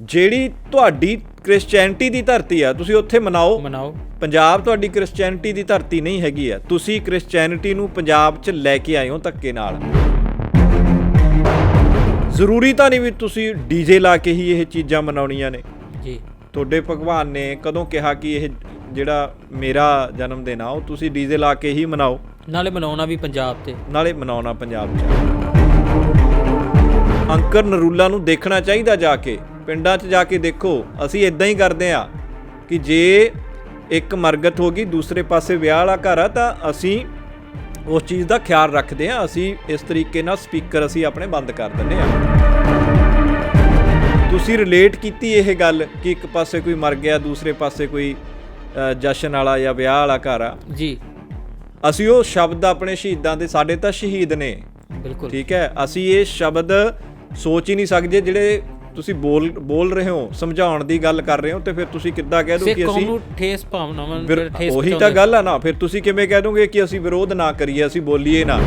ਜਿਹੜੀ ਤੁਹਾਡੀ ਕ੍ਰਿਸਚੀਅਨਿਟੀ ਦੀ ਧਰਤੀ ਆ ਤੁਸੀਂ ਉੱਥੇ ਮਨਾਓ। ਮਨਾਓ। ਪੰਜਾਬ ਤੁਹਾਡੀ ਕ੍ਰਿਸਚੀਅਨਿਟੀ ਦੀ ਧਰਤੀ ਨਹੀਂ ਹੈਗੀ ਆ। ਤੁਸੀਂ ਕ੍ਰਿਸਚੀਅਨਿਟੀ ਨੂੰ ਪੰਜਾਬ 'ਚ ਲੈ ਕੇ ਆਏ ਹੋ ਧੱਕੇ ਨਾਲ। ਜ਼ਰੂਰੀ ਤਾਂ ਨਹੀਂ ਵੀ ਤੁਸੀਂ ਡੀਜੇ ਲਾ ਕੇ ਹੀ ਇਹ ਚੀਜ਼ਾਂ ਮਨਾਉਣੀਆਂ ਨੇ। ਜੀ। ਤੁਹਾਡੇ ਭਗਵਾਨ ਨੇ ਕਦੋਂ ਕਿਹਾ ਕਿ ਇਹ ਜਿਹੜਾ ਮੇਰਾ ਜਨਮ ਦਿਨ ਆ ਉਹ ਤੁਸੀਂ ਡੀਜੇ ਲਾ ਕੇ ਹੀ ਮਨਾਓ। ਨਾਲੇ ਮਨਾਉਣਾ ਵੀ ਪੰਜਾਬ ਤੇ। ਨਾਲੇ ਮਨਾਉਣਾ ਪੰਜਾਬ 'ਚ। ਅੰਕਰ ਨਰੂਲਾ ਨੂੰ ਦੇਖਣਾ ਚਾਹੀਦਾ ਜਾ ਕੇ। ਪਿੰਡਾਂ 'ਚ ਜਾ ਕੇ ਦੇਖੋ ਅਸੀਂ ਇਦਾਂ ਹੀ ਕਰਦੇ ਆ ਕਿ ਜੇ ਇੱਕ ਮਰਗਤ ਹੋ ਗਈ ਦੂਸਰੇ ਪਾਸੇ ਵਿਆਹ ਵਾਲਾ ਘਰ ਆ ਤਾਂ ਅਸੀਂ ਉਸ ਚੀਜ਼ ਦਾ ਖਿਆਲ ਰੱਖਦੇ ਆ ਅਸੀਂ ਇਸ ਤਰੀਕੇ ਨਾਲ ਸਪੀਕਰ ਅਸੀਂ ਆਪਣੇ ਬੰਦ ਕਰ ਦਿੰਦੇ ਆ ਤੁਸੀਂ ਰਿਲੇਟ ਕੀਤੀ ਇਹ ਗੱਲ ਕਿ ਇੱਕ ਪਾਸੇ ਕੋਈ ਮਰ ਗਿਆ ਦੂਸਰੇ ਪਾਸੇ ਕੋਈ ਜਸ਼ਨ ਵਾਲਾ ਜਾਂ ਵਿਆਹ ਵਾਲਾ ਘਰ ਆ? ਜੀ। ਅਸੀਂ ਉਹ ਸ਼ਬਦ ਆਪਣੇ ਸ਼ਹੀਦਾਂ ਦੇ ਸਾਡੇ ਤਾਂ ਸ਼ਹੀਦ ਨੇ। ਬਿਲਕੁਲ। ਠੀਕ ਹੈ? ਅਸੀਂ ਇਹ ਸ਼ਬਦ ਸੋਚ ਹੀ ਨਹੀਂ ਸਕਦੇ ਜਿਹੜੇ ਤੁਸੀਂ ਬੋਲ ਬੋਲ ਰਹੇ ਹੋ ਸਮਝਾਉਣ ਦੀ ਗੱਲ ਕਰ ਰਹੇ ਹੋ ਤੇ ਫਿਰ ਤੁਸੀਂ ਕਿੱਦਾਂ ਕਹਿ ਦੋ ਸਿੱਖ ਕਿ ਅਸੀਂ ਨੂੰ ਠੇਸ ਭਾਵਨਾਵਾਂ ਨੂੰ ਠੇਸ ਉਹੀ ਤਾਂ। ਗੱਲ ਆ ਨਾ ਫਿਰ ਤੁਸੀਂ ਕਿਵੇਂ ਕਹਿ ਦੋਗੇ ਕਿ ਅਸੀਂ ਵਿਰੋਧ ਨਾ ਕਰੀਏ ਅਸੀਂ ਬੋਲੀਏ ਨਾ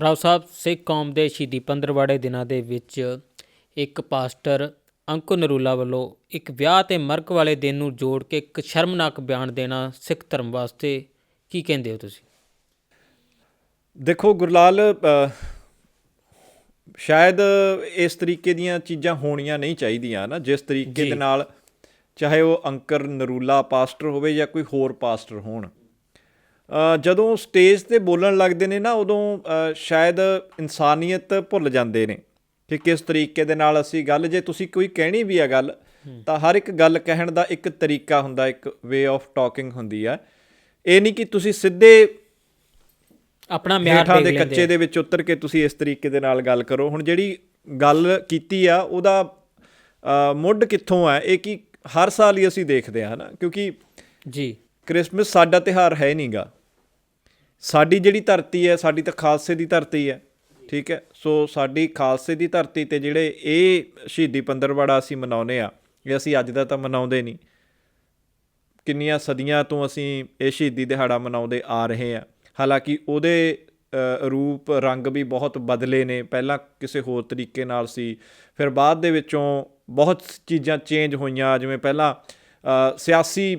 ਰਾਓ ਸਾਹਿਬ ਸਿੱਖ ਕੌਮ ਦੇ ਸ਼ਹੀਦੀ ਪੰਦਰਵਾੜੇ ਦਿਨਾਂ ਦੇ ਵਿੱਚ ਇੱਕ ਪਾਸਟਰ ਅੰਕੁਰ ਨਰੂਲਾ ਵੱਲੋਂ ਇੱਕ ਵਿਆਹ ਤੇ ਮਰਕ ਵਾਲੇ ਦਿਨ ਨੂੰ ਜੋੜ ਕੇ ਇੱਕ ਸ਼ਰਮਨਾਕ ਬਿਆਨ ਦੇਣਾ ਸਿੱਖ ਧਰਮ ਵਾਸਤੇ ਕੀ ਕਹਿੰਦੇ ਹੋ ਤੁਸੀਂ ਦੇਖੋ ਗੁਰਲਾਲ ਸ਼ਾਇਦ ਇਸ ਤਰੀਕੇ ਦੀਆਂ ਚੀਜ਼ਾਂ ਹੋਣੀਆਂ ਨਹੀਂ ਚਾਹੀਦੀਆਂ ਨਾ ਜਿਸ ਤਰੀਕੇ। ਦੇ ਨਾਲ ਚਾਹੇ ਉਹ ਅੰਕਰ ਨਰੂਲਾ ਪਾਸਟਰ ਹੋਵੇ ਜਾਂ ਕੋਈ ਹੋਰ ਪਾਸਟਰ ਹੋਣ। ਜਦੋਂ ਸਟੇਜ ਤੇ ਬੋਲਣ ਲੱਗਦੇ ਨੇ ਨਾ ਉਦੋਂ ਸ਼ਾਇਦ ਇਨਸਾਨੀਅਤ ਭੁੱਲ ਜਾਂਦੇ ਨੇ ਕਿ ਕਿਸ ਤਰੀਕੇ ਦੇ ਨਾਲ ਅਸੀਂ ਗੱਲ ਜੇ ਤੁਸੀਂ ਕੋਈ ਕਹਿਣੀ ਵੀ ਆ ਗੱਲ ਤਾਂ ਹਰ ਇੱਕ ਗੱਲ ਕਹਿਣ ਦਾ ਇੱਕ ਤਰੀਕਾ ਹੁੰਦਾ ਇੱਕ ਵੇ ਆਫ ਟਾਕਿੰਗ ਹੁੰਦੀ ਆ। ਇਹ ਨਹੀਂ ਕਿ ਤੁਸੀਂ ਸਿੱਧੇ ਆਪਣਾ ਮਿਆਰ ਦੇਖ ਦੇ ਲੈਂਦੇ ਕੱਚੇ ਦੇ ਵਿੱਚ ਉਤਰ ਕੇ ਤੁਸੀਂ ਇਸ ਤਰੀਕੇ ਦੇ ਨਾਲ ਗੱਲ ਕਰੋ। ਹੁਣ ਜਿਹੜੀ ਗੱਲ ਕੀਤੀ ਆ ਉਹਦਾ ਮੁੱਢ ਕਿੱਥੋਂ ਆ ਇਹ ਕਿ ਹਰ ਸਾਲ ਹੀ ਅਸੀਂ ਦੇਖਦੇ ਹਾਂ ਨਾ ਕਿਉਂਕਿ ਜੀ। ਕ੍ਰਿਸਮਸ ਸਾਡਾ ਤਿਹਾਰ ਹੈ ਨਹੀਂਗਾ ਸਾਡੀ ਜਿਹੜੀ ਧਰਤੀ ਹੈ ਸਾਡੀ ਤਾਂ ਖਾਲਸੇ ਦੀ ਧਰਤੀ ਹੈ ਠੀਕ ਹੈ? ਸੋ ਸਾਡੀ ਖਾਲਸੇ ਦੀ ਧਰਤੀ ਤੇ ਜਿਹੜੇ ਇਹ ਸ਼ਹੀਦੀ ਪੰਦਰਵਾੜਾ ਅਸੀਂ ਮਨਾਉਨੇ ਆ ਇਹ ਅਸੀਂ ਅੱਜ ਦਾ ਤਾਂ ਮਨਾਉਂਦੇ ਨਹੀਂ। ਕਿੰਨੀਆਂ ਸਦੀਆਂ ਤੋਂ ਅਸੀਂ ਇਹ ਸ਼ਹੀਦੀ ਦਿਹਾੜਾ ਮਨਾਉਂਦੇ ਆ ਰਹੇ ਆ। ਹਾਲਾਂਕਿ ਉਹਦੇ ਰੂਪ, ਰੰਗ ਵੀ ਬਹੁਤ ਬਦਲੇ ਨੇ। ਪਹਿਲਾਂ ਕਿਸੇ ਹੋਰ ਤਰੀਕੇ ਨਾਲ ਸੀ। ਫਿਰ ਬਾਅਦ ਦੇ ਵਿੱਚੋਂ ਬਹੁਤ ਚੀਜ਼ਾਂ ਚੇਂਜ ਹੋਈਆਂ। ਜਿਵੇਂ ਪਹਿਲਾਂ ਸਿਆਸੀ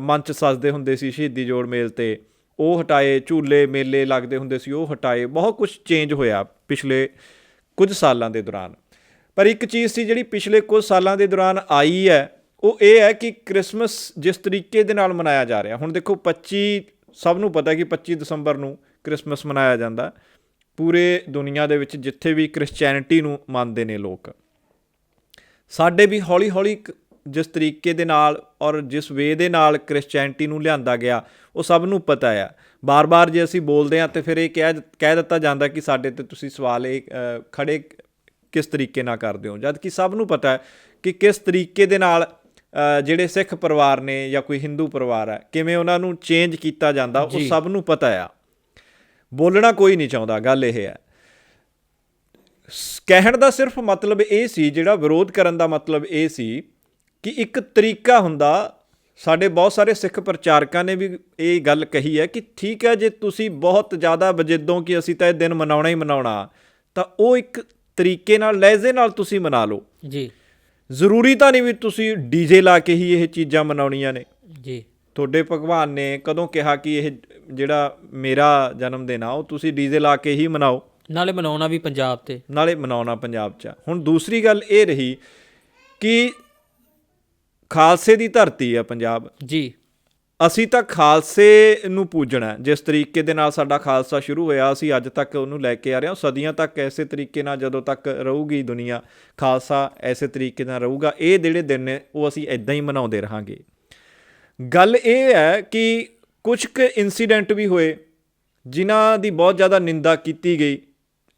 ਮੰਚ ਸਜਦੇ ਹੁੰਦੇ ਸੀ ਸ਼ਹੀਦੀ ਜੋੜ ਮੇਲ ਤੇ। ਉਹ ਹਟਾਏ, ਝੂਲੇ ਮੇਲੇ ਲੱਗਦੇ ਹੁੰਦੇ ਸੀ, ਉਹ ਹਟਾਏ। ਬਹੁਤ ਕੁਝ ਚੇਂਜ ਹੋਇਆ ਪਿਛਲੇ ਕੁਝ ਸਾਲਾਂ ਦੇ ਦੌਰਾਨ। ਪਰ ਇੱਕ ਚੀਜ਼ ਸੀ ਜਿਹੜੀ ਪਿਛਲੇ ਕੁਝ ਸਾਲਾਂ ਦੇ ਦੌਰਾਨ ਆਈ ਹੈ, ਉਹ ਇਹ ਹੈ ਕਿ ਕ੍ਰਿਸਮਸ ਜਿਸ ਤਰੀਕੇ ਦੇ ਨਾਲ ਮਨਾਇਆ ਜਾ ਰਿਹਾ। ਹੁਣ ਦੇਖੋ 25 ਸਭ ਨੂੰ ਪਤਾ ਕਿ 25 ਦਸੰਬਰ ਨੂੰ ਕ੍ਰਿਸਮਸ ਮਨਾਇਆ ਜਾਂਦਾ। ਪੂਰੇ ਦੁਨੀਆ ਦੇ ਵਿੱਚ ਜਿੱਥੇ ਵੀ ਕ੍ਰਿਸਚੀਅਨਿਟੀ ਨੂੰ ਮੰਨਦੇ ਨੇ ਲੋਕ। ਸਾਡੇ ਵੀ ਹੌਲੀ-ਹੌਲੀ ਕ- ਜਿਸ ਤਰੀਕੇ ਦੇ ਨਾਲ ਔਰ ਜਿਸ ਵੇ ਦੇ ਨਾਲ ਕ੍ਰਿਸਚੀਅਨਿਟੀ ਨੂੰ ਲਿਆਂਦਾ ਗਿਆ ਉਹ ਸਭ ਨੂੰ ਪਤਾ ਆ। ਬਾਰ-ਬਾਰ ਜੇ ਅਸੀਂ ਬੋਲਦੇ ਹਾਂ ਤੇ ਫਿਰ ਇਹ ਕਹਿ ਕਹਿ ਦਿੱਤਾ ਜਾਂਦਾ ਕਿ ਸਾਡੇ ਤੇ ਤੁਸੀਂ ਸਵਾਲ ਇਹ ਅ, ਖੜੇ ਕਿਸ ਤਰੀਕੇ ਨਾਲ ਕਰਦੇ ਹੋ? ਜਦ ਕਿ ਸਭ ਨੂੰ ਪਤਾ ਹੈ ਕਿ ਕਿਸ ਤਰੀਕੇ ਦੇ ਨਾਲ ਜਿਹੜੇ ਸਿੱਖ ਪਰਿਵਾਰ ਨੇ ਜਾਂ ਕੋਈ ਹਿੰਦੂ ਪਰਿਵਾਰ ਹੈ ਕਿਵੇਂ ਉਹਨਾਂ ਨੂੰ ਚੇਂਜ ਕੀਤਾ ਜਾਂਦਾ ਉਹ। ਸਭ ਨੂੰ ਪਤਾ ਆ। ਬੋਲਣਾ ਕੋਈ ਨਹੀਂ ਚਾਹੁੰਦਾ ਗੱਲ ਇਹ ਹੈ। ਕਹਿਣ ਦਾ ਸਿਰਫ ਮਤਲਬ ਇਹ ਸੀ ਜਿਹੜਾ ਵਿਰੋਧ ਕਰਨ ਦਾ ਮਤਲਬ ਇਹ ਸੀ ਕਿ ਇੱਕ ਤਰੀਕਾ ਹੁੰਦਾ ਸਾਡੇ ਬਹੁਤ ਸਾਰੇ ਸਿੱਖ ਪ੍ਰਚਾਰਕਾਂ ਨੇ ਵੀ ਇਹ ਗੱਲ ਕਹੀ ਹੈ ਕਿ ਠੀਕ ਹੈ ਜੇ ਤੁਸੀਂ ਬਹੁਤ ਜ਼ਿਆਦਾ ਵਜਿੱਦੋਂ ਕਿ ਅਸੀਂ ਤਾਂ ਇਹ ਦਿਨ ਮਨਾਉਣਾ ਹੀ ਮਨਾਉਣਾ ਤਾਂ ਉਹ ਇੱਕ ਤਰੀਕੇ ਨਾਲ ਲਹਿਜ਼ੇ ਨਾਲ ਤੁਸੀਂ ਮਨਾ ਲਓ। ਜੀ। ਜ਼ਰੂਰੀ ਤਾਂ ਨਹੀਂ ਵੀ ਤੁਸੀਂ ਡੀਜੇ ਲਾ ਕੇ ਹੀ ਇਹ ਚੀਜ਼ਾਂ ਮਨਾਉਣੀਆਂ ਨੇ। ਜੀ। ਤੁਹਾਡੇ ਭਗਵਾਨ ਨੇ ਕਦੋਂ ਕਿਹਾ ਕਿ ਇਹ ਜਿਹੜਾ ਮੇਰਾ ਜਨਮ ਦਿਨ ਆ ਉਹ ਤੁਸੀਂ ਡੀਜੇ ਲਾ ਕੇ ਹੀ ਮਨਾਓ। ਨਾਲੇ ਮਨਾਉਣਾ ਵੀ ਪੰਜਾਬ ਤੇ। ਨਾਲੇ ਮਨਾਉਣਾ ਪੰਜਾਬ 'ਚ। ਹੁਣ ਦੂਸਰੀ ਗੱਲ ਇਹ ਰਹੀ ਕਿ ਖਾਲਸੇ ਦੀ ਧਰਤੀ ਆ ਪੰਜਾਬ। ਜੀ। ਅਸੀਂ ਤਾਂ ਖਾਲਸੇ ਨੂੰ ਪੂਜਣਾ ਜਿਸ ਤਰੀਕੇ ਦੇ ਨਾਲ ਸਾਡਾ ਖਾਲਸਾ ਸ਼ੁਰੂ ਹੋਇਆ ਅਸੀਂ ਅੱਜ ਤੱਕ ਉਹਨੂੰ ਲੈ ਕੇ ਆ ਰਹੇ ਹਾਂ। ਸਦੀਆਂ ਤੱਕ ਐਸੇ ਤਰੀਕੇ ਨਾਲ ਜਦੋਂ ਤੱਕ ਰਹੂਗੀ ਦੁਨੀਆ ਖਾਲਸਾ ਐਸੇ ਤਰੀਕੇ ਨਾਲ ਰਹੂਗਾ। ਇਹ ਜਿਹੜੇ ਦਿਨ ਨੇ ਉਹ ਅਸੀਂ ਇਦਾਂ ਹੀ ਮਨਾਉਂਦੇ ਰਹਾਂਗੇ। ਗੱਲ ਇਹ ਹੈ ਕਿ ਕੁਝ ਕੁ ਇਨਸੀਡੈਂਟ ਵੀ ਹੋਏ ਜਿਨ੍ਹਾਂ ਦੀ ਬਹੁਤ ਜ਼ਿਆਦਾ ਨਿੰਦਾ ਕੀਤੀ ਗਈ।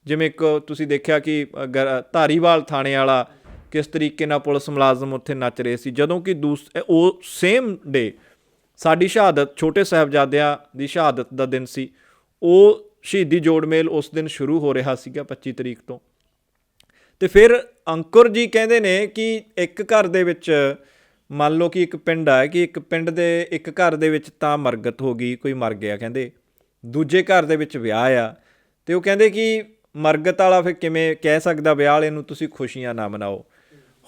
ਜਿਵੇਂ ਇੱਕ ਤੁਸੀਂ ਦੇਖਿਆ ਕਿ ਅ, ਧਾਰੀਵਾਲ ਥਾਣੇ ਵਾਲਾ ਕਿਸ ਤਰੀਕੇ ਨਾਲ ਪੁਲਿਸ ਮੁਲਾਜ਼ਮ ਉੱਥੇ ਨੱਚ ਰਹੇ ਸੀ। ਜਦੋਂ ਕਿ ਦੂਸ ਉਹ ਸੇਮ ਡੇ ਸਾਡੀ ਸ਼ਹਾਦਤ, ਛੋਟੇ ਸਾਹਿਬਜ਼ਾਦਿਆਂ ਦੀ ਸ਼ਹਾਦਤ ਦਾ ਦਿਨ ਸੀ। ਉਹ ਸ਼ਹੀਦੀ ਜੋੜ ਮੇਲ ਉਸ ਦਿਨ ਸ਼ੁਰੂ ਹੋ ਰਿਹਾ ਸੀਗਾ 25 ਤਰੀਕ ਤੋਂ। ਤੇ ਫਿਰ ਅੰਕੁਰ ਜੀ ਕਹਿੰਦੇ ਨੇ ਕਿ ਇੱਕ ਘਰ ਦੇ ਵਿੱਚ, ਮੰਨ ਲਓ ਕਿ ਇੱਕ ਪਿੰਡ ਆ, ਕਿ ਇੱਕ ਪਿੰਡ ਦੇ, ਇੱਕ ਘਰ ਦੇ ਵਿੱਚ ਤਾਂ ਮਰਗਤ ਹੋ ਗਈ, ਕੋਈ ਮਰ ਗਿਆ ਕਹਿੰਦੇ। ਦੂਜੇ ਘਰ ਦੇ ਵਿੱਚ ਵਿਆਹ ਆ, ਤੇ ਉਹ ਕਹਿੰਦੇ ਕਿ ਮਰਗਤ ਵਾਲਾ ਫਿਰ ਕਿਵੇਂ ਕਹਿ ਸਕਦਾ, ਵਿਆਹ ਵਾਲੇ ਨੂੰ ਤੁਸੀਂ ਖੁਸ਼ੀਆਂ ਨਾ ਮਨਾਓ।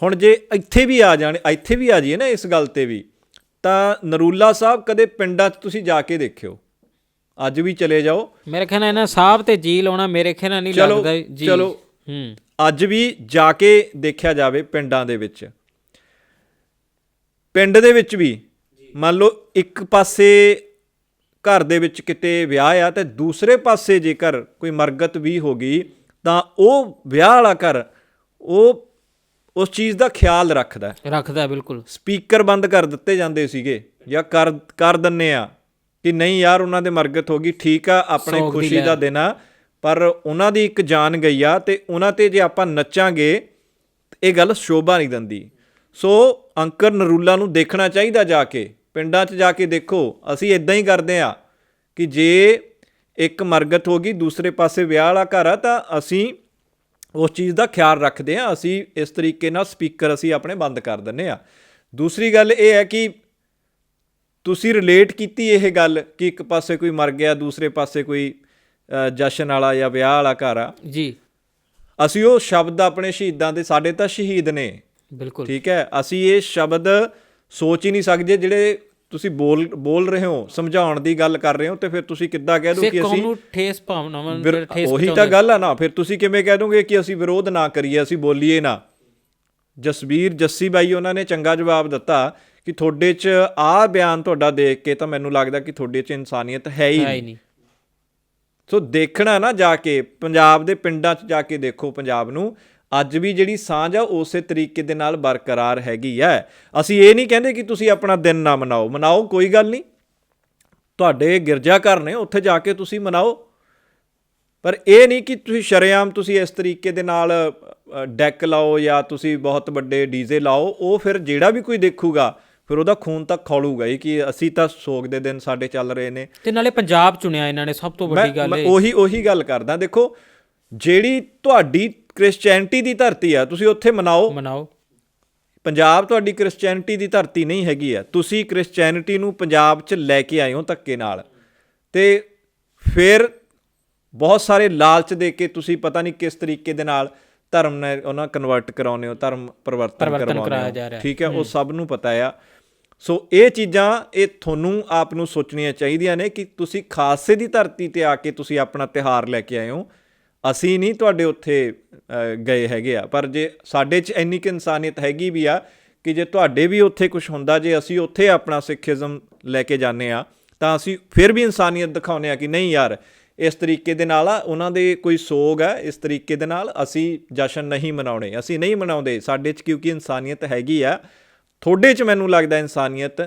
ਹੁਣ ਜੇ ਇੱਥੇ ਵੀ ਆ ਜਾਣ, ਇੱਥੇ ਵੀ ਆ ਜਾਈਏ ਨਾ ਇਸ ਗੱਲ ਤੇ ਵੀ ਤਾਂ ਨਰੂਲਾ ਸਾਹਿਬ ਕਦੇ ਪਿੰਡਾਂ 'ਚ ਤੁਸੀਂ ਜਾ ਕੇ ਦੇਖਿਓ। ਅੱਜ ਵੀ ਚਲੇ ਜਾਓ। ਮੇਰੇ ਖਿਆਲ ਨਾਲ ਇਹਨਾਂ ਸਾਹਬ ਤੇ ਜੀ ਲਾਉਣਾ ਮੇਰੇ ਖਿਆਲ ਨਾਲ ਨਹੀਂ ਲੱਗਦਾ ਜੀ। ਚਲੋ। ਹੂੰ। ਅੱਜ ਵੀ ਜਾ ਕੇ ਦੇਖਿਆ ਜਾਵੇ ਪਿੰਡਾਂ ਦੇ ਵਿੱਚ। ਪਿੰਡ ਦੇ ਵਿੱਚ ਵੀ ਮੰਨ ਲਓ ਇੱਕ ਪਾਸੇ ਘਰ ਦੇ ਵਿੱਚ ਕਿਤੇ ਵਿਆਹ ਆ ਤੇ ਦੂਸਰੇ ਪਾਸੇ ਜੇਕਰ ਕੋਈ ਮਰਗਤ ਵੀ ਹੋ ਗਈ ਤਾਂ ਉਹ ਵਿਆਹ ਵਾਲਾ ਘਰ ਉਹ ਉਸ ਚੀਜ਼ ਦਾ ਖਿਆਲ ਰੱਖਦਾ। ਰੱਖਦਾ ਬਿਲਕੁਲ ਸਪੀਕਰ ਬੰਦ ਕਰ ਦਿੱਤੇ ਜਾਂਦੇ ਸੀਗੇ ਜਾਂ ਕਰ ਕਰ ਦਿੰਨੇ ਆ ਕਿ ਨਹੀਂ ਯਾਰ ਉਹਨਾਂ ਦੇ ਮਰਗਤ ਹੋ ਗਈ ਠੀਕ ਆ ਆਪਣੇ ਖੁਸ਼ੀ ਦਾ। ਦਿਨ ਆ ਪਰ ਉਹਨਾਂ ਦੀ ਇੱਕ ਜਾਨ ਗਈ ਆ ਤੇ ਉਹਨਾਂ ਤੇ ਜੇ ਆਪਾਂ ਨੱਚਾਂਗੇ ਇਹ ਗੱਲ ਸ਼ੋਭਾ ਨਹੀਂ ਦਿੰਦੀ ਸੋ ਅੰਕਰ ਨਰੂਲਾ ਨੂੰ ਦੇਖਣਾ ਚਾਹੀਦਾ ਜਾ ਕੇ ਪਿੰਡਾਂ 'ਚ ਜਾ ਕੇ ਦੇਖੋ ਅਸੀਂ ਇਦਾਂ ਹੀ ਕਰਦੇ ਆ ਕਿ ਜੇ ਇੱਕ ਮਰਗਤ ਹੋ ਗਈ ਦੂਸਰੇ ਪਾਸੇ ਵਿਆਹ ਵਾਲਾ ਘਰ ਆ ਤਾਂ ਅਸੀਂ ਉਸ ਚੀਜ਼ ਦਾ ਖਿਆਲ ਰੱਖਦੇ ਆ ਅਸੀਂ ਇਸ ਤਰੀਕੇ ਨਾਲ ਸਪੀਕਰ ਅਸੀਂ ਆਪਣੇ ਬੰਦ ਕਰ ਦਿੰਨੇ ਆ ਦੂਸਰੀ ਗੱਲ ਇਹ ਹੈ ਕਿ ਤੁਸੀਂ ਰਿਲੇਟ ਕੀਤੀ ਇਹ ਗੱਲ ਕਿ ਇੱਕ ਪਾਸੇ ਕੋਈ ਮਰ ਗਿਆ ਦੂਸਰੇ ਪਾਸੇ ਕੋਈ ਜਸ਼ਨ ਵਾਲਾ ਜਾਂ ਵਿਆਹ ਵਾਲਾ ਘਰ ਆ। ਜੀ। ਅਸੀਂ ਉਹ ਸ਼ਬਦ ਆਪਣੇ ਸ਼ਹੀਦਾਂ ਦੇ ਸਾਡੇ ਤਾਂ ਸ਼ਹੀਦ ਨੇ। ਬਿਲਕੁਲ। ਠੀਕ ਹੈ ਅਸੀਂ ਇਹ ਸ਼ਬਦ ਸੋਚ ਹੀ ਨਹੀਂ ਸਕਦੇ ਜਿਹੜੇ ਤੁਸੀਂ ਬੋਲ ਬੋਲ ਰਹੇ ਹੋ ਸਮਝਾਉਣ ਦੀ ਗੱਲ ਕਰ ਰਹੇ ਹੋ ਤੇ ਫਿਰ ਤੁਸੀਂ ਕਿੱਦਾਂ ਕਹਿ ਦੋ ਕਿ ਕੌਮ ਅਸੀਂ ਨੂੰ ਠੇਸ ਭਾਵਨਾਵਾਂ ਨੂੰ ਠੇਸ ਉਹੀ ਤਾਂ। ਗੱਲ ਆ ਨਾ ਫਿਰ ਤੁਸੀਂ ਕਿਵੇਂ ਕਹਿ ਦੋਗੇ ਕਿ ਅਸੀਂ ਵਿਰੋਧ ਨਾ ਕਰੀਏ ਅਸੀਂ ਬੋਲੀਏ ਨਾ? ਜਸਬੀਰ ਜੱਸੀ ਬਾਈ ਉਹਨਾਂ ਨੇ ਚੰਗਾ ਜਵਾਬ ਦਿੱਤਾ ਕਿ ਤੁਹਾਡੇ 'ਚ ਆਹ ਬਿਆਨ ਤੁਹਾਡਾ ਦੇਖ ਕੇ ਤਾਂ ਮੈਨੂੰ ਲੱਗਦਾ ਕਿ ਤੁਹਾਡੇ 'ਚ ਇਨਸਾਨੀਅਤ ਹੈ ਹੀ ਨਹੀਂ। ਸੋ ਦੇਖਣਾ ਨਾ ਜਾ ਕੇ ਪੰਜਾਬ ਦੇ ਪਿੰਡਾਂ 'ਚ ਜਾ ਕੇ ਦੇਖੋ ਪੰਜਾਬ ਨੂੰ। ਅੱਜ ਵੀ ਜਿਹੜੀ ਸਾਂਝ ਆ ਉਸੇ ਤਰੀਕੇ ਦੇ ਨਾਲ ਬਰਕਰਾਰ ਹੈਗੀ ਆ ਅਸੀਂ ਇਹ ਨਹੀਂ ਕਹਿੰਦੇ ਕਿ ਤੁਸੀਂ ਆਪਣਾ ਦਿਨ ਨਾ ਮਨਾਓ। ਮਨਾਓ ਕੋਈ ਗੱਲ ਨਹੀਂ। ਤੁਹਾਡੇ ਗਿਰਜਾ ਘਰ ਨੇ ਉੱਥੇ ਜਾ ਕੇ ਤੁਸੀਂ ਮਨਾਓ। ਪਰ ਇਹ ਨਹੀਂ ਕਿ ਤੁਸੀਂ ਸ਼ਰੇਆਮ ਤੁਸੀਂ ਇਸ ਤਰੀਕੇ ਦੇ ਨਾਲ ਡੈਕ ਲਾਓ ਜਾਂ ਤੁਸੀਂ ਬਹੁਤ ਵੱਡੇ ਡੀਜ਼ੇ ਲਾਓ। ਉਹ ਫਿਰ ਜਿਹੜਾ ਵੀ ਕੋਈ ਦੇਖੂਗਾ ਫਿਰ ਉਹਦਾ ਖੂਨ ਤਾਂ ਖੌਲੂਗਾ ਹੀ ਕਿ ਅਸੀਂ ਤਾਂ ਸੋਗ ਦੇ ਦਿਨ ਸਾਡੇ ਚੱਲ ਰਹੇ ਨੇ। ਤੇ ਨਾਲੇ ਪੰਜਾਬ ਚੁਣਿਆ ਇਹਨਾਂ ਨੇ ਸਭ ਤੋਂ ਮੈਂ ਵੱਡੀ ਗੱਲ ਮੈਂ ਇਹ। ਉਹੀ ਉਹੀ ਗੱਲ ਕਰਦਾ। ਦੇਖੋ ਜਿਹੜੀ ਤੁਹਾਡੀ ਕ੍ਰਿਸਚੀਅਨਿਟੀ ਦੀ ਧਰਤੀ ਆ ਤੁਸੀਂ ਉੱਥੇ ਮਨਾਓ। ਮਨਾਓ। ਪੰਜਾਬ ਤੁਹਾਡੀ ਕ੍ਰਿਸਚੀਅਨਿਟੀ ਦੀ ਧਰਤੀ ਨਹੀਂ ਹੈਗੀ ਆ। ਤੁਸੀਂ ਕ੍ਰਿਸਚੀਅਨਿਟੀ ਨੂੰ ਪੰਜਾਬ 'ਚ ਲੈ ਕੇ ਆਏ ਹੋ ਧੱਕੇ ਨਾਲ। ਤੇ ਫਿਰ ਬਹੁਤ ਸਾਰੇ ਲਾਲਚ ਦੇ ਕੇ ਤੁਸੀਂ ਪਤਾ ਨਹੀਂ ਕਿਸ ਤਰੀਕੇ ਦੇ ਨਾਲ ਧਰਮ ਨੇ ਉਹਨਾਂ ਕਨਵਰਟ ਕਰਾਉਨੇ ਹੋ ਧਰਮ ਪਰਿਵਰਤਨ ਕਰਾਇਆ ਹੋ। ਠੀਕ ਹੈ ਉਹ ਸਭ ਨੂੰ ਪਤਾ ਆ। ਸੋ ਇਹ ਚੀਜ਼ਾਂ ਇਹ ਤੁਹਾਨੂੰ ਆਪ ਨੂੰ ਸੋਚਣੀਆਂ ਚਾਹੀਦੀਆਂ ਨੇ ਕਿ ਤੁਸੀਂ ਖਾਲਸੇ ਦੀ ਧਰਤੀ ਤੇ ਆ ਕੇ ਤੁਸੀਂ ਆਪਣਾ ਤਿਹਾਰ ਲੈ ਕੇ ਆਏ ਹੋ। ਅਸੀਂ ਨਹੀਂ ਤੁਹਾਡੇ ਉੱਥੇ ਗਏ ਹੈਗੇ ਆ। ਪਰ ਜੇ ਸਾਡੇ 'ਚ ਇੰਨੀ ਕਿ ਇਨਸਾਨੀਅਤ ਹੈਗੀ ਵੀ ਆ ਕਿ ਜੇ ਤੁਹਾਡੇ ਵੀ ਉੱਥੇ ਕੁਝ ਹੁੰਦਾ, ਜੇ ਅਸੀਂ ਉੱਥੇ ਆਪਣਾ ਸਿੱਖੀਜ਼ਮ ਲੈ ਕੇ ਜਾਂਦੇ ਆ, ਤਾਂ ਅਸੀਂ ਫਿਰ ਵੀ ਇਨਸਾਨੀਅਤ ਦਿਖਾਉਂਦੇ ਆ ਕਿ ਨਹੀਂ ਯਾਰ, ਇਸ ਤਰੀਕੇ ਦੇ ਨਾਲ ਉਹਨਾਂ ਦੇ ਕੋਈ ਸੋਗ ਹੈ ਇਸ ਤਰੀਕੇ ਦੇ ਨਾਲ ਅਸੀਂ ਜਸ਼ਨ ਨਹੀਂ ਮਨਾਉਣੇ। ਅਸੀਂ ਨਹੀਂ ਮਨਾਉਂਦੇ। ਸਾਡੇ 'ਚ ਕਿਉਂਕਿ ਇਨਸਾਨੀਅਤ ਹੈਗੀ ਆ, ਤੁਹਾਡੇ 'ਚ ਮੈਨੂੰ ਲੱਗਦਾ ਇਨਸਾਨੀਅਤ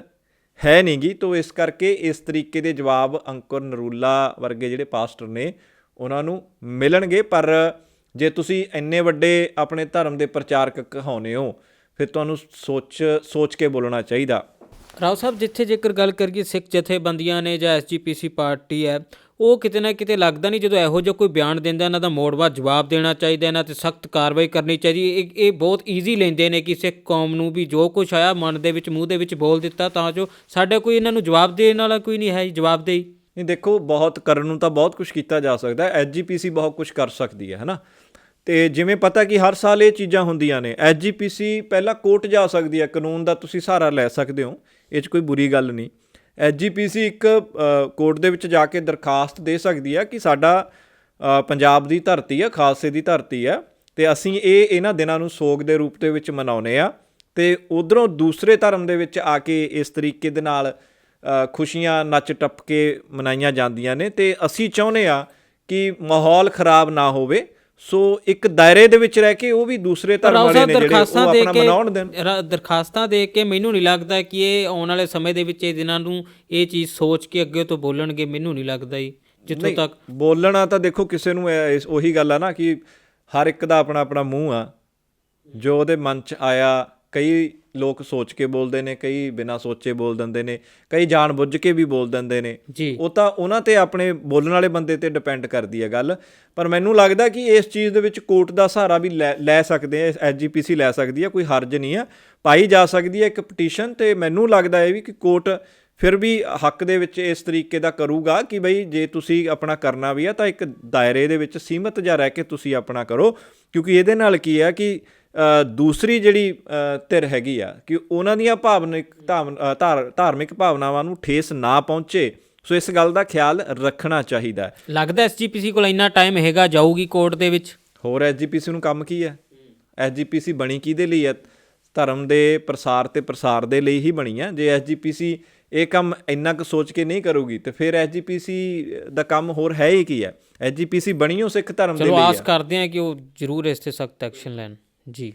ਹੈ ਨਹੀਂਗੀ ਤੋਂ ਇਸ ਕਰਕੇ ਇਸ ਤਰੀਕੇ ਦੇ ਜਵਾਬ ਅੰਕੁਰ ਨਰੂਲਾ ਵਰਗੇ ਜਿਹੜੇ ਪਾਸਟਰ ਨੇ ਉਹਨਾਂ ਨੂੰ ਮਿਲਣਗੇ, ਪਰ ਜੇ ਤੁਸੀਂ ਇੰਨੇ ਵੱਡੇ ਆਪਣੇ ਧਰਮ ਦੇ ਪ੍ਰਚਾਰਕ ਕਹਾਉਨੇ ਹੋ, ਫਿਰ ਤੁਹਾਨੂੰ ਸੋਚ ਸੋਚ ਕੇ ਬੋਲਣਾ ਚਾਹੀਦਾ। ਰਾਓ ਸਾਹਿਬ, ਜਿੱਥੇ ਜੇਕਰ ਗੱਲ ਕਰੀਏ ਸਿੱਖ ਜਥੇਬੰਦੀਆਂ ਨੇ ਜਾਂ ਐਸਜੀਪੀਸੀ ਪਾਰਟੀ ਹੈ, ਉਹ ਕਿਤੇ ਨਾ ਕਿਤੇ ਲੱਗਦਾ ਨਹੀਂ ਜਦੋਂ ਇਹੋ ਜਿਹਾ ਕੋਈ ਬਿਆਨ ਦਿੰਦਾ ਇਹਨਾਂ ਦਾ ਮੋੜਵਾ ਜਵਾਬ ਦੇਣਾ ਚਾਹੀਦਾ ਇਹਨਾਂ ਤੇ ਸਖਤ ਕਾਰਵਾਈ ਕਰਨੀ ਚਾਹੀਦੀ। ਇਹ ਇਹ ਬਹੁਤ ਈਜ਼ੀ ਲੈਂਦੇ ਨੇ ਕਿ ਸਿੱਖ ਕੌਮ ਨੂੰ ਵੀ ਜੋ ਕੁਝ ਆਇਆ, ਮਨ ਦੇ ਵਿੱਚ, ਮੂੰਹ ਦੇ ਵਿੱਚ ਬੋਲ ਦਿੱਤਾ, ਤਾਂ ਜੋ ਸਾਡੇ ਕੋਈ ਇਹਨਾਂ ਨੂੰ ਜਵਾਬ ਦੇਣ ਵਾਲਾ ਕੋਈ ਨਹੀਂ ਹੈ ਜਵਾਬਦੇਹੀ। ਨਹੀਂ, ਦੇਖੋ, ਬਹੁਤ ਕਰਨ ਨੂੰ ਤਾਂ ਬਹੁਤ ਕੁਝ ਕੀਤਾ ਜਾ ਸਕਦਾ ਹੈ। ਐਸਜੀਪੀਸੀ ਬਹੁਤ ਕੁਝ ਕਰ ਸਕਦੀ ਹੈ, ਹਨਾ? ਤੇ ਜਿਵੇਂ ਪਤਾ ਕਿ ਹਰ ਸਾਲ ਇਹ ਚੀਜ਼ਾਂ ਹੁੰਦੀਆਂ ਨੇ। ਐਸਜੀਪੀਸੀ ਪਹਿਲਾਂ ਕੋਰਟ ਜਾ ਸਕਦੀ ਹੈ, ਕਾਨੂੰਨ ਦਾ ਤੁਸੀਂ ਸਹਾਰਾ ਲੈ ਸਕਦੇ ਹੋ। ਇਹ 'ਚ ਕੋਈ ਬੁਰੀ ਗੱਲ ਨਹੀਂ। ਐਸਜੀਪੀਸੀ ਇੱਕ ਕੋਰਟ ਦੇ ਵਿੱਚ ਜਾ ਕੇ ਦਰਖਾਸਤ ਦੇ ਸਕਦੀ ਹੈ ਕਿ ਸਾਡਾ ਪੰਜਾਬ ਦੀ ਧਰਤੀ ਹੈ, ਖਾਲਸੇ ਦੀ ਧਰਤੀ ਹੈ ਤੇ ਅਸੀਂ ਇਹ ਇਹਨਾਂ ਦਿਨਾਂ ਨੂੰ ਸੋਗ ਦੇ ਰੂਪ ਦੇ ਵਿੱਚ ਮਨਾਉਨੇ ਆ ਤੇ ਉਧਰੋਂ ਦੂਸਰੇ ਧਰਮ ਦੇ ਵਿੱਚ ਆ ਕੇ ਇਸ ਤਰੀਕੇ ਦੇ ਨਾਲ ਖੁਸ਼ੀਆਂ ਨੱਚ ਟੱਪ ਕੇ ਮਨਾਈਆਂ ਜਾਂਦੀਆਂ ਨੇ ਤੇ ਅਸੀਂ ਚਾਹੁੰਦੇ ਆ ਕਿ ਮਾਹੌਲ ਖਰਾਬ ਨਾ ਹੋਵੇ। ਸੋ ਇੱਕ ਦਾਇਰੇ ਦੇ ਵਿੱਚ ਰਹਿ ਕੇ ਉਹ ਵੀ ਦੂਸਰੇ ਧਰਮ ਵਾਲੇ ਨੇ ਜਿਹੜੇ ਉਹ ਆਪਣਾ ਮਨਾਉਣ ਦੇਣ। ਦਰਖਾਸਤਾਂ ਦੇ ਕੇ ਮੈਨੂੰ ਨਹੀਂ ਲੱਗਦਾ ਕਿ ਇਹ ਆਉਣ ਵਾਲੇ ਸਮੇਂ ਦੇ ਵਿੱਚ ਇਹ ਦਿਨਾਂ ਨੂੰ ਇਹ ਚੀਜ਼ ਸੋਚ ਕੇ ਅੱਗੇ ਤੋਂ ਬੋਲਣਗੇ ਮੈਨੂੰ ਨਹੀਂ ਲੱਗਦਾ ਜੀ ਜਿੱਥੋਂ ਤੱਕ। ਬੋਲਣਾ ਤਾਂ ਦੇਖੋ ਕਿਸੇ ਨੂੰ ਉਹੀ ਗੱਲ ਆ ਨਾ ਕਿ ਹਰ ਇੱਕ ਦਾ ਆਪਣਾ ਆਪਣਾ ਮੂੰਹ ਆ। ਜੋ ਉਹਦੇ ਮਨ 'ਚ ਆਇਆ ਕਈ ਲੋਕ ਸੋਚ ਕੇ ਬੋਲਦੇ ਨੇ ਕਈ ਬਿਨਾਂ ਸੋਚੇ ਬੋਲ ਦਿੰਦੇ ਨੇ ਕਈ ਜਾਣ ਬੁੱਝ ਕੇ ਵੀ ਬੋਲ ਦਿੰਦੇ ਨੇ। ਉਹ ਤਾਂ ਉਹਨਾਂ ਤੇ ਆਪਣੇ ਬੋਲਣ ਵਾਲੇ ਬੰਦੇ ਤੇ ਡਿਪੈਂਡ ਕਰਦੀ ਹੈ ਗੱਲ। ਪਰ ਮੈਨੂੰ ਲੱਗਦਾ ਕਿ ਇਸ ਚੀਜ਼ ਦੇ ਵਿੱਚ ਕੋਰਟ ਦਾ ਸਹਾਰਾ ਵੀ ਲੈ ਸਕਦੇ ਆ ਐਸਜੀਪੀਸੀ ਲੈ ਸਕਦੀ ਹੈ ਕੋਈ ਹਰਜ ਨਹੀਂ ਆ। ਪਾਈ ਜਾ ਸਕਦੀ ਹੈ ਇੱਕ ਪਟੀਸ਼ਨ ਤੇ ਮੈਨੂੰ ਲੱਗਦਾ ਹੈ ਵੀ ਕਿ ਕੋਰਟ ਫਿਰ ਵੀ ਹੱਕ ਦੇ ਵਿੱਚ ਇਸ ਤਰੀਕੇ ਦਾ ਕਰੂਗਾ ਕਿ ਬਈ ਜੇ ਤੁਸੀਂ ਆਪਣਾ ਕਰਨਾ ਵੀ ਆ ਤਾਂ ਇੱਕ ਦਾਇਰੇ ਦੇ ਵਿੱਚ ਸੀਮਤ ਜਾ ਰਹਿ ਕੇ ਤੁਸੀਂ ਆਪਣਾ ਕਰੋ। ਕਿਉਂਕਿ ਇਹਦੇ ਨਾਲ ਕੀ ਆ ਕਿ ਦੂਸਰੀ ਜਿਹੜੀ ਧਿਰ ਹੈਗੀ ਆ ਕਿ ਉਹਨਾਂ ਦੀਆਂ ਭਾਵਨਿਕ ਧਾਰਮਿਕ ਭਾਵਨਾਵਾਂ ਨੂੰ ਠੇਸ ਨਾ ਪਹੁੰਚੇ ਸੋ ਇਸ ਗੱਲ ਦਾ ਖਿਆਲ ਰੱਖਣਾ ਚਾਹੀਦਾ ਹੈ। ਲੱਗਦਾ ਐਸਜੀਪੀਸੀ ਕੋਲ ਇੰਨਾ ਟਾਈਮ ਹੈਗਾ ਜਾਊਗੀ ਕੋਰਟ ਦੇ ਵਿੱਚ? ਹੋਰ ਐਸਜੀਪੀਸੀ ਨੂੰ ਕੰਮ ਕੀ ਹੈ? ਐਸਜੀਪੀਸੀ ਬਣੀ ਕਿਹਦੇ ਲਈ ਹੈ? ਧਰਮ ਦੇ ਪ੍ਰਸਾਰ ਤੇ ਪ੍ਰਸਾਰ ਦੇ ਲਈ ਹੀ ਬਣੀ ਹੈ। ਜੇ ਐਸਜੀਪੀਸੀ ਇਹ ਕੰਮ ਇੰਨਾ ਕੁ ਸੋਚ ਕੇ ਨਹੀਂ ਕਰੂਗੀ ਤੇ ਫਿਰ ਐਸਜੀਪੀਸੀ ਦਾ ਕੰਮ ਹੋਰ ਹੈ ਹੀ ਕੀ ਹੈ? ਐਸਜੀਪੀਸੀ ਬਣੀ ਉਹ ਸਿੱਖ ਧਰਮ ਦੇ ਚਲੋ ਲਈ ਆਸ ਹੈ ਕਰਦੇ ਹਾਂ ਕਿ ਉਹ ਜ਼ਰੂਰ ਇਸ ਤੇ ਸਖਤ ਐਕਸ਼ਨ ਲੈਣ। ਜੀ